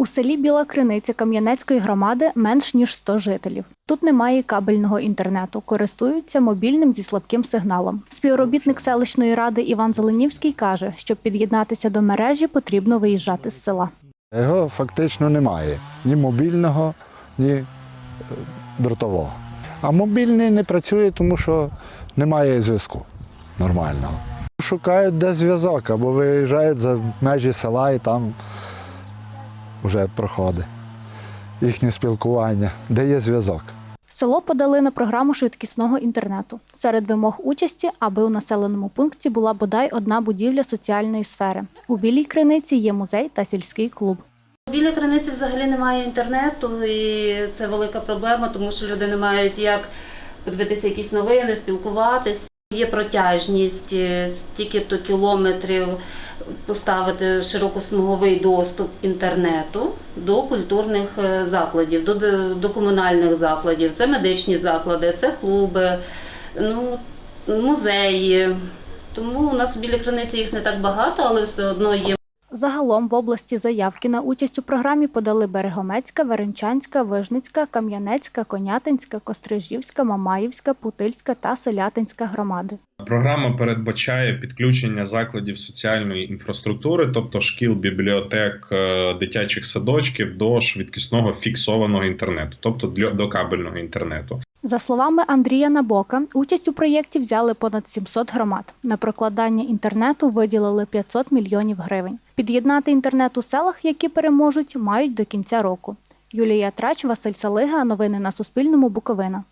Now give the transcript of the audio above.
У селі Біла Криниця Кам'янецької громади менш ніж 100 жителів. Тут немає кабельного інтернету, користуються мобільним зі слабким сигналом. Співробітник селищної ради Іван Зеленівський каже, щоб під'єднатися до мережі, потрібно виїжджати з села. Його фактично немає ні мобільного, ні е, дротового. А мобільний не працює, тому що немає зв'язку нормального. Шукають де зв'язок або виїжджають за межі села і там вже проходить їхнє спілкування, де є зв'язок. Село подали на програму швидкісного інтернету. Серед вимог участі, аби у населеному пункті була бодай одна будівля соціальної сфери. У Білій Криниці є музей та сільський клуб. Біля криниці взагалі немає інтернету, і це велика проблема, тому що люди не мають як подивитися якісь новини, спілкуватись. Є протяжність е, стільки-то кілометрів поставити широкосмуговий доступ інтернету до культурних е, закладів, до, до комунальних закладів. Це медичні заклади, це клуби, ну, музеї. Тому у нас біля криниці їх не так багато, але все одно є Загалом в області заявки на участь у програмі подали Берегомецька, Веренчанська, Вижницька, Кам'янецька, Конятинська, Кострижівська, Мамаївська, Путильська та Селятинська громади. Програма передбачає підключення закладів соціальної інфраструктури, тобто шкіл, бібліотек, е, дитячих садочків до швидкісного фіксованого інтернету, тобто до кабельного інтернету. За словами Андрія Набока, участь у проєкті взяли понад 700 громад. На прокладання інтернету виділили 500 мільйонів гривень. Під'єднати інтернет у селах, які переможуть, мають до кінця року. Юлія Трач, Василь Салига. Новини на Суспільному. Буковина.